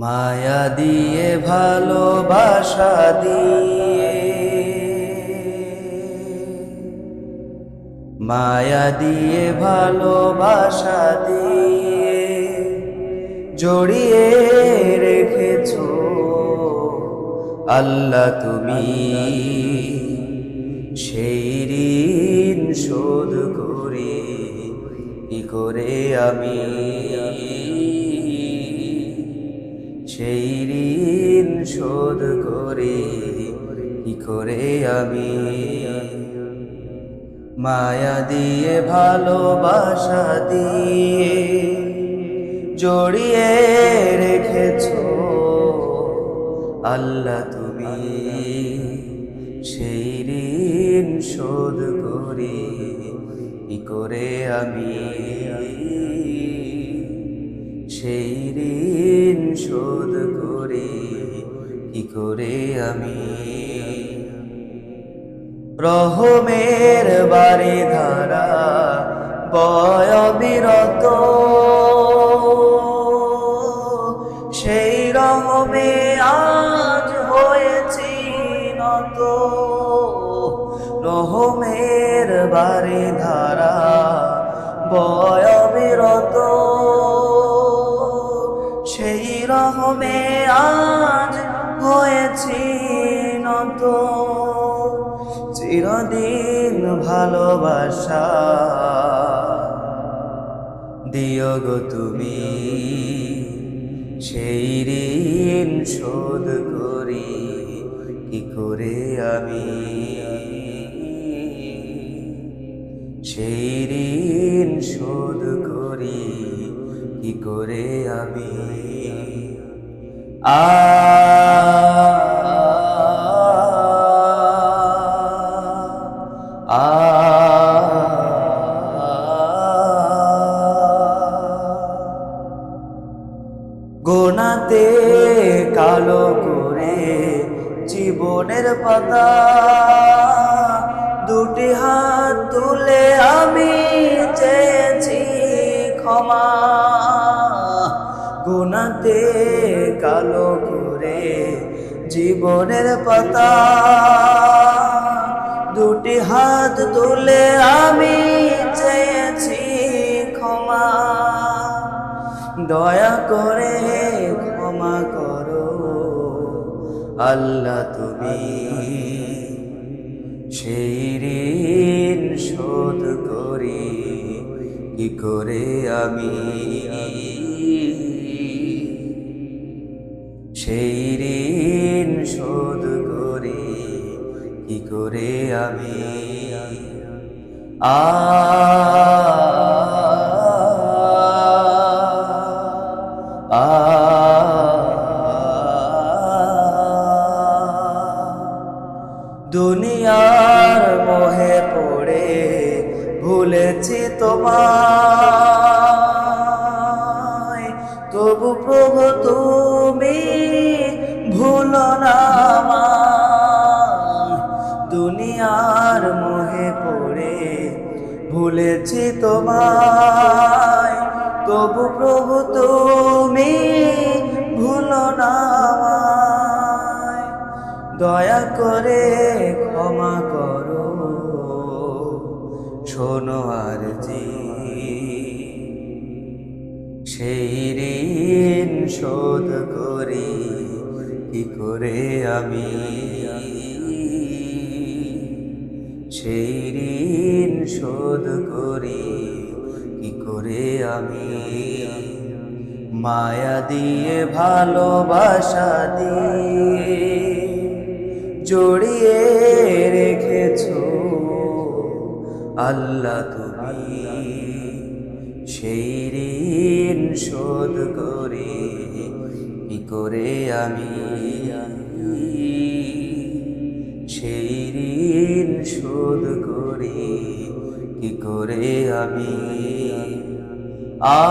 মায়া দিয়ে, ভালোবাসা দিয়ে। মায়া দিয়ে, ভালোবাসা দিয়ে জড়িয়ে রেখেছ। আল্লাহ তুমি সেই ঋণ শোধ করে, কি করে আমি সেই ঋণ শোধ করে। কি করে আমি? মায়া দিয়ে, ভালোবাসা দিয়ে জড়িয়ে রেখেছ। আল্লাহ তুমি সেই ঋণ শোধ করে। কি করে আমি? করে আমি। রহমের বাড়ি ধারা বয় বিরত সেই রহমে আজ হয়েছি নত। রহমের বাড়ি ধারা বয় বিরত সেই রহমে চিরদিন ভালোবাসা। দিও গো তুমি সেই ঋণ শোধ করি, কি করে আমি? সেই ঋণ শোধ করি, কি করে আমি? আ কালো করে জীবনের পাতা। দুটি হাত তুলে আমি চেয়েছি ক্ষমা। গুনাতে কালো করে জীবনের পাতা। দুটি হাত তুলে আমি চেয়েছি ক্ষমা। দয়া করে আল্লাহ তুমি সেই ঋণ শোধ করি। কি করে আমি সেই ঋণ শোধ করি? কি করে আমি আ দুনিয়ার মোহে পড়ে, ভুলেছি তোমায়। তবু প্রভু তুমি ভুলো না দুনিয়ার মোহে পড়ে, ভুলেছি তোমায়। তবু প্রভু তুমি ভুলো না। দয়া করে ক্ষমা করো। শোনো আর জি সেই ঋণ শোধ করি, কি করে আমি? সেই ঋণ শোধ করি, কি করে আমি? মায়া দিয়ে ভালোবাসা দিয়ে জড়িয়ে রেখেছ। আল্লাহ তুমি সেই ঋণ শোধ করে। কি করে আমি সেই ঋণ শোধ করে? কি করে আমি আ